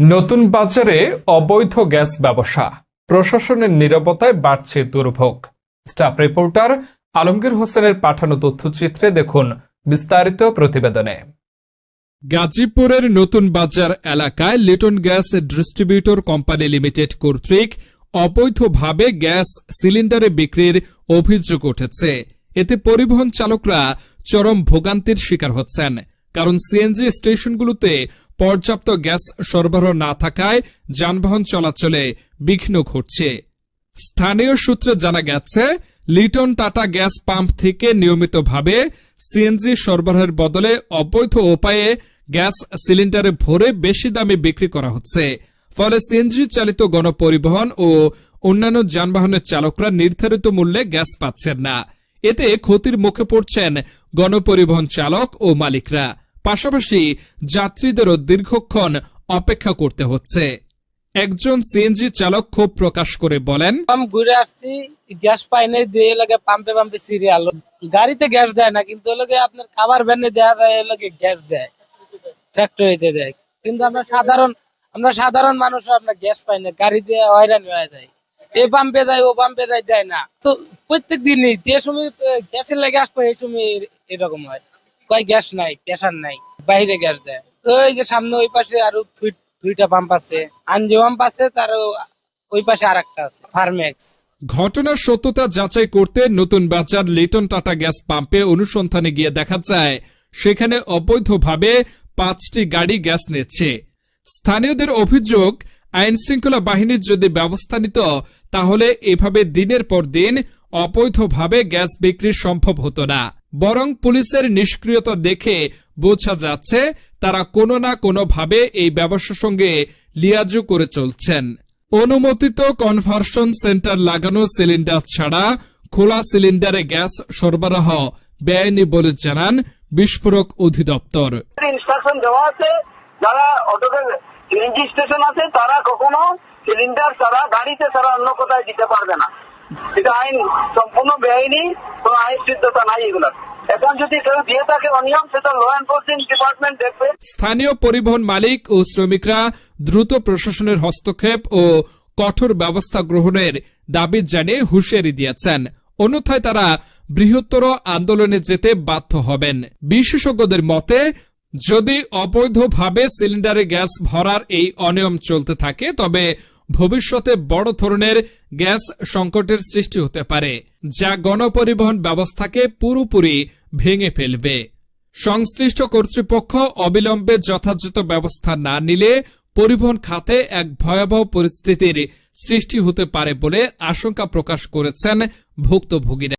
নতুন বাজারে অবৈধ গ্যাস ব্যবসা। প্রশাসনের নিরবতায় বাড়ছে দুর্ভোগ। স্টাফ রিপোর্টার আলমগীর হোসেনের পাঠানো তথ্যচিত্রে দেখুন বিস্তারিত প্রতিবেদনে। গাজীপুরের নতুন বাজার এলাকায় Liton gas distributor company limited কর্তৃক অবৈধভাবে গ্যাস সিলিন্ডারে বিক্রির অভিযোগ উঠেছে। এতে পরিবহন চালকরা চরম ভোগান্তির শিকার হচ্ছেন। কারণ সিএনজি স্টেশনগুলোতে পর্যাপ্ত গ্যাস সরবরাহ না থাকায় যানবাহন চলাচলে বিঘ্ন ঘটছে। স্থানীয় সূত্রে জানা গেছে, লিটন টাটা গ্যাস পাম্প থেকে নিয়মিতভাবে সিএনজি সরবরাহের বদলে অবৈধ উপায়ে গ্যাস সিলিন্ডারে ভরে বেশি দামে বিক্রি করা হচ্ছে। ফলে সিএনজি চালিত গণপরিবহন ও অন্যান্য যানবাহনের চালকরা নির্ধারিত মূল্যে গ্যাস পাচ্ছেন না। এতে ক্ষতির মুখে পড়ছেন গণপরিবহন চালক ও মালিকরা। পাশাপাশি যাত্রীদেরও দীর্ঘক্ষণ অপেক্ষা করতে হচ্ছে। একজন সিএনজি চালক ক্ষোভ প্রকাশ করে বলেন ঘুরে আসছি, গ্যাস পাই নাই, দিয়ে লাগে পাম্পে পাম্পে গাড়িতে গ্যাস দেয় না, কিন্তু লাগে আপনার খাবার ভ্যানে দেওয়া যায় লাগে গ্যাস দেয়, ফ্যাক্টরিতে দেয়। কিন্তু আমরা সাধারণ আমরা সাধারণ মানুষ গ্যাস পাই না দিয়ে হয়রানি হয়ে যায় এই পাম্পে দেয় ও পাম্পে দেয় দেয় না। তো প্রত্যেক দিনই যে সময় গ্যাসের লেগে আসবে, এই সময় এরকম হয়। কয় গ্যাস নাই প্রেশার নাই, বাইরে গ্যাস দেয়। ওই যে সামনে ওই পাশে আরও দুইটা পাম্প আছে পাম্প আছে তার ওই পাশে আর একটা আছে ফার্মেক্স ঘটনার সত্যতা যাচাই করতে নতুন বাজার লিটন টাটা গ্যাস পাম্পে অনুসন্ধানে গিয়ে দেখা যায়, সেখানে অবৈধভাবে পাঁচটি গাড়ি গ্যাস নিচ্ছে। স্থানীয়দের অভিযোগ, আইন শৃঙ্খলা বাহিনীর যদি ব্যবস্থা নিত, তাহলে এভাবে দিনের পর দিন অবৈধভাবে গ্যাস বিক্রি সম্ভব হতো না। বরং পুলিশের নিষ্ক্রিয়তা দেখে বোঝা যাচ্ছে তারা কোনো না কোনোভাবে এই ব্যবসার সঙ্গে লিয়াজু করে চলছেন। অনুমোদিত কনভার্সন সেন্টার লাগানো সিলিন্ডার ছাড়া খোলা সিলিন্ডারে গ্যাস সরবরাহ বেআইনি বলে জানান বিস্ফোরক অধিদপ্তর। ইনস্ট্রাকশন দেওয়া আছে, যারা অটোকে সিএনজি স্টেশন আছে, তারা কখনো সিলিন্ডার ছাড়া, গাড়িতে ছাড়া অন্য কোথায় দিতে পারবে না। এটা আইন সম্পূর্ণ বেআইনি, কোনো আইন সিদ্ধতা নাই এগুলো এখন যদি কেউ দিয়ে থাকে অনিয়ম, সেটা ল এনফোর্সিং ডিপার্টমেন্ট দেখবে। স্থানীয় পরিবহন মালিক ও শ্রমিকরা দ্রুত প্রশাসনের হস্তক্ষেপ ও কঠোর ব্যবস্থা গ্রহণের দাবি জানিয়ে হুঁশিয়ারি দিয়েছেন। অন্যথায় তারা বৃহত্তর আন্দোলনে যেতে বাধ্য হবেন। বিশেষজ্ঞদের মতে, যদি অবৈধভাবে সিলিন্ডারে গ্যাস ভরার এই অনিয়ম চলতে থাকে, তবে ভবিষ্যতে বড় ধরনের গ্যাস সংকটের সৃষ্টি হতে পারে, যা গণপরিবহন ব্যবস্থাকে পুরোপুরি ভেঙে ফেলবে। সংশ্লিষ্ট কর্তৃপক্ষ অবিলম্বে যথাযথ ব্যবস্থা না নিলে পরিবহন খাতে এক ভয়াবহ পরিস্থিতির সৃষ্টি হতে পারে বলে আশঙ্কা প্রকাশ করেছেন ভুক্তভোগীরা।